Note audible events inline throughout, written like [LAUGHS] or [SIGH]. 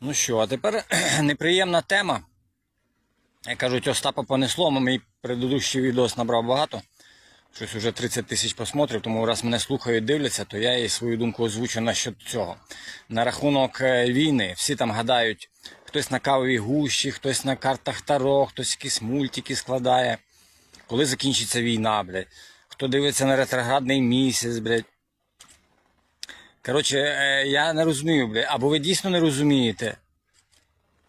Ну що, а тепер [CLEARS THROAT] неприємна тема. Як кажуть, Остапа понесло, мій предыдущий відос набрав багато. Щось уже 30 тисяч просмотрів, тому раз мене слухають, дивляться, то я і свою думку озвучу насчет цього. На рахунок е, війни. Всі там гадають, хтось на кавовій гущі, хтось на картах Таро, хтось якісь мультики складає. Коли закінчиться війна, блядь. Хто дивиться на ретроградний місяць, блядь. Коротше, е, я не розумію, блядь. Або ви дійсно не розумієте,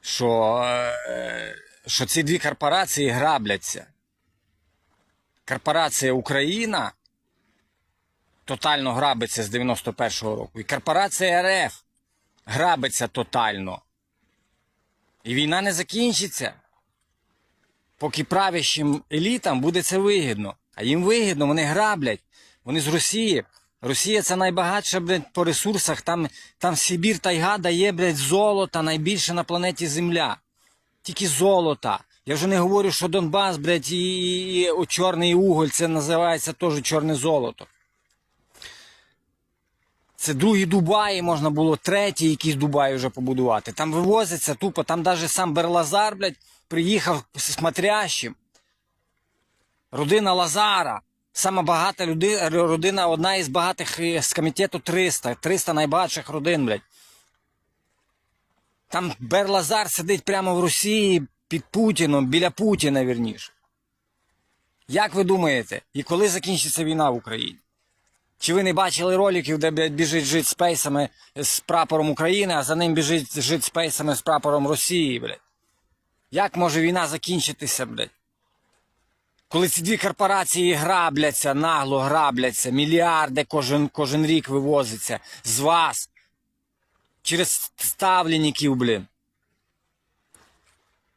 що, е, що ці дві корпорації грабляться. Корпорація Україна тотально грабиться з 91-го року. І корпорація РФ грабиться тотально. І війна не закінчиться. Поки правящим елітам буде це вигідно. А їм вигідно, вони граблять. Вони з Росії. Росія це найбагатша, блядь, по ресурсах. Там, там Сибір тайга дає, блядь, золота найбільше на планеті Земля. Тільки золота. Я вже не говорю, що Донбас, блядь, і, і, і о, чорний уголь, це називається теж чорне золото. Це другий Дубаї можна було, третій якийсь Дубай вже побудувати. Там вивозиться тупо, там навіть сам Берлазар, блядь, приїхав з смотрящим. Родина Лазара. Сама багата люди, родина, одна із багатих е, з комітету 300. 300 найбагатших родин, блядь. Там Берлазар сидить прямо в Росії під Путіном, біля Путіна, вірніше. Як ви думаєте, і коли закінчиться війна в Україні? Чи ви не бачили роликів, де біжить жит з пейсами з прапором України, а за ним біжить жит з пейсами з прапором Росії, блядь? Як може війна закінчитися, блядь? Коли ці дві корпорації грабляться, нагло грабляться, мільярди кожен, кожен рік вивозиться з вас через ставленників, блін.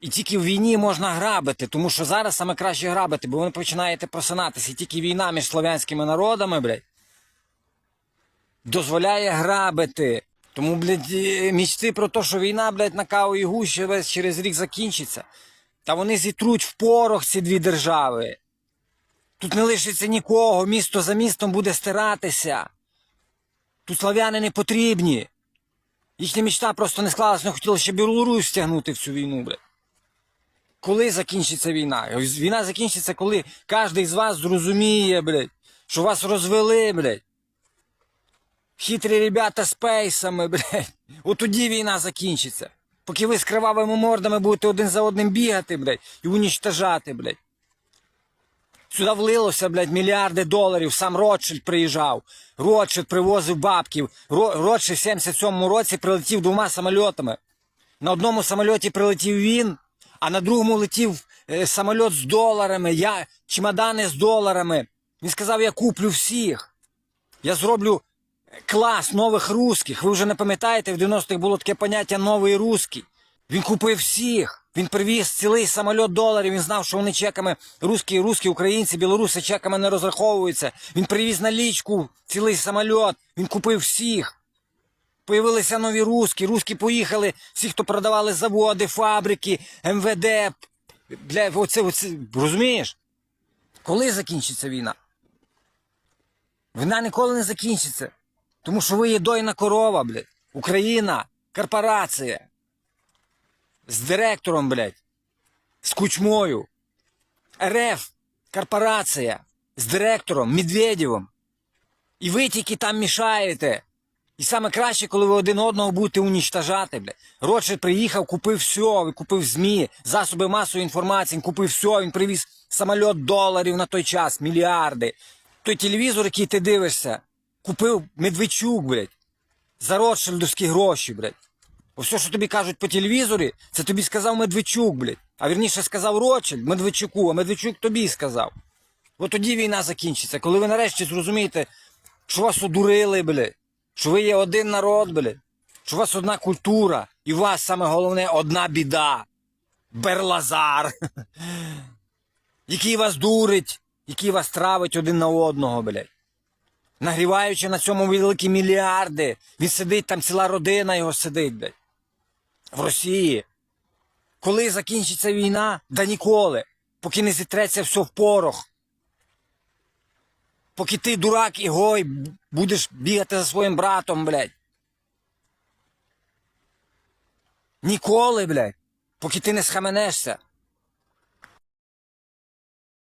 І тільки в війні можна грабити, тому що зараз саме краще грабити, бо ви починаєте просинатися. І тільки війна між слов'янськими народами, блядь, дозволяє грабити. Тому, блядь, мічти про те, що війна, блядь, на каву і гущі весь через рік закінчиться. Та вони зітруть в порох ці дві держави. Тут не лишиться нікого, місто за містом буде стиратися. Тут славяни не потрібні. Їхня мечта просто не склалась, не хотіли ще Білорусь стягнути в цю війну, блядь. Коли закінчиться війна? Війна закінчиться, коли кожен з вас зрозуміє, блядь, що вас розвели, блядь. Хитрі ребята з пейсами, блядь. От тоді війна закінчиться. Поки ви з кривавими мордами будете один за одним бігати, блядь, і унічтожати, блядь. Сюди влилося, блядь, мільярди доларів. Сам Ротшильд приїжджав. Ротшильд привозив бабків. Ро- Ротшильд в 77-му році прилетів двома самольотами. На одному самольоті прилетів він, а на другому летів е, самольот з доларами, я, чемодани з доларами. Він сказав, я куплю всіх. Я зроблю клас нових русських. Ви вже не пам'ятаєте, в 90-х було таке поняття новий русський. Він купив всіх. Він привіз цілий самольот доларів. Він знав, що вони чеками русські, русські, українці, білоруси чеками не розраховуються. Він привіз налічку, цілий самольот. Він купив всіх. Появилися нові русські. Русські поїхали. Всі, хто продавали заводи, фабрики, МВД. Бля, оце, оце, розумієш? Коли закінчиться війна? Війна ніколи не закінчиться. Тому що ви є дойна корова, блядь. Україна, корпорація. З директором, блядь. З кучмою. РФ, корпорація. З директором Медведєвим. І ви тільки там мішаєте. І саме краще, коли ви один одного будете унічтажати, блядь. Ротшильд приїхав, купив все, купив ЗМІ, засоби масової інформації, купив все, він привіз самольот доларів на той час, мільярди. Той телевізор, який ти дивишся, купив Медведчук, блядь. За Ротшильдовські гроші, блядь. Ось все, що тобі кажуть по телевізорі, це тобі сказав Медведчук, блядь. А вірніше сказав Ротшильд Медведчуку, а Медведчук тобі сказав. От тоді війна закінчиться, коли ви нарешті зрозумієте, що вас одурили, блядь. Що ви є один народ, блядь. Що у вас одна культура, і у вас саме головне одна біда. Берлазар. [LAUGHS] який вас дурить, який вас травить один на одного, блядь. Нагріваючи на цьому великі мільярди. Він сидить, там ціла родина його сидить, блядь. В Росії. Коли закінчиться війна? Да ніколи. Поки не зітреться все в порох. Поки ти дурак і гой будеш бігати за своїм братом, блядь. Ніколи, блядь. Поки ти не схаменешся.